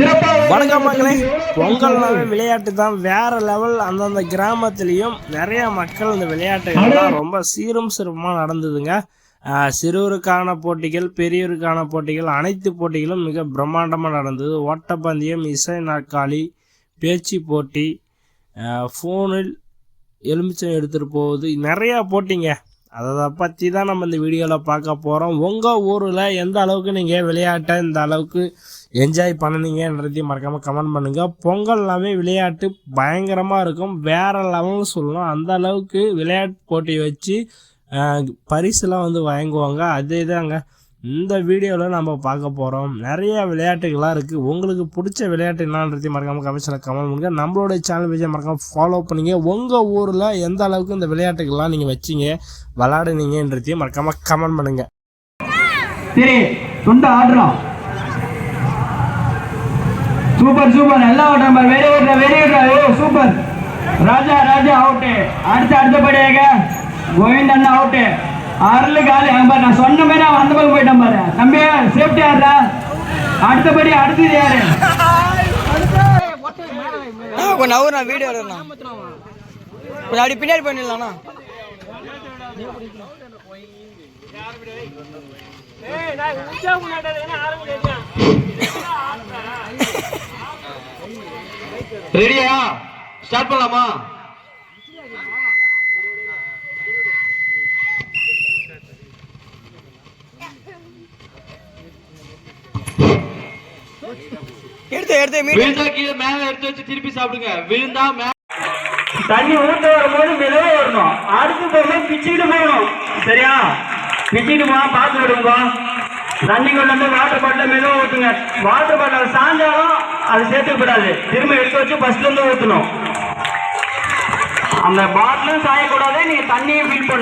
வணக்கம் மக்களே. பொங்கல்னாவே விளையாட்டு தான். வேற லெவல் அந்தந்த கிராமத்துலேயும் நிறைய மக்கள் இந்த விளையாட்டுகள்லாம் ரொம்ப சீரும் சிறப்புமாக நடந்ததுங்க. சிறுவருக்கான போட்டிகள் பெரியவருக்கான போட்டிகள் அனைத்து போட்டிகளும் மிக பிரம்மாண்டமாக நடந்தது. ஓட்டப்பந்தயம் இசை நாற்காலி பேச்சு போட்டி ஃபோனில் எலுமிச்சம் எடுத்துகிட்டு போகுது நிறையா போட்டிங்க. அதை பற்றி தான் நம்ம இந்த வீடியோவில் பார்க்க போகிறோம் உங்கள் ஊரில் எந்த அளவுக்கு நீங்கள் விளையாட்டை இந்த அளவுக்கு என்ஜாய் பண்ணுனீங்கன்றதையும் மறக்காமல் கமெண்ட் பண்ணுங்கள் பொங்கல்னாவே விளையாட்டு பயங்கரமாக இருக்கும். வேறு லெவல்னு சொல்லலாம் அந்த அளவுக்கு விளையாட்டு போட்டி வச்சு பரிசுலாம் வந்து வாங்குவாங்க. அதே தாங்க இந்த வீடியோவில் நம்ம பார்க்க போகிறோம் நிறைய விளையாட்டுகள்லாம் இருக்குது உங்களுக்கு பிடிச்ச விளையாட்டு என்னன்றதையும் மறக்காமல் கமெண்ட்ஸில் கமெண்ட் பண்ணுங்க. நம்மளோட சேனல் பேஜை மறக்காமல் ஃபாலோ பண்ணுங்க. உங்கள் ஊரில் எந்த அளவுக்கு இந்த விளையாட்டுகள்லாம் நீங்கள் வச்சீங்க விளாடுனீங்கன்றதையும் மறக்காமல் கமெண்ட் பண்ணுங்க. சரி துண்டை ஆடுறோம். சூப்பர் சூப்பர் எல்லாம் ஆடுறோம் very good very good oh super Raja Raja out அடுத்து அடுத்தபடியாக கோவிந்த் அண்ணா அவுட்டு அருள் காலி. அங்க பாரு நான் சொன்ன மாதிரி அவன் அந்த பக்கம் போயிட்டான் பாரு. தம்பி சேஃப்டி ஆடுறா அடுத்தபடி அடுத்தது யாரு? கொஞ்சம் நவரு நான் வீடியோ கொஞ்சம் அப்படி பின்னாடி பண்ணிடலாம்ண்ணா ரெடியா ஸ்டார்ட் பண்ணலாமா? எடுத்து எடுத்து விழுந்தா கீழே மேல எடுத்து வச்சு திருப்பி சாப்பிடுங்க. விழுந்தா மேல தண்ணி ஊத்த வரும்போது மெதுவா வரணும். அடுத்து போகும்போது பிச்சுக்கிட்டு போகணும். சரியா? பிச்சுக்கிட்டு போனா பார்த்து விடுங்க தண்ணி கொண்டு வந்து வாட்டர் பாட்டில் மெதுவா ஊத்துங்க. வாட்டர் பாட்டில் சாஞ்சாலும் அது சேர்த்துக்கூடாது திரும்ப எடுத்து வச்சு ஃபர்ஸ்ட்ல இருந்து ஊற்றணும் அந்த பாட்டிலும் சாயக்கூடாது நீங்க தண்ணியும் ஃபில் பண்ணணும்.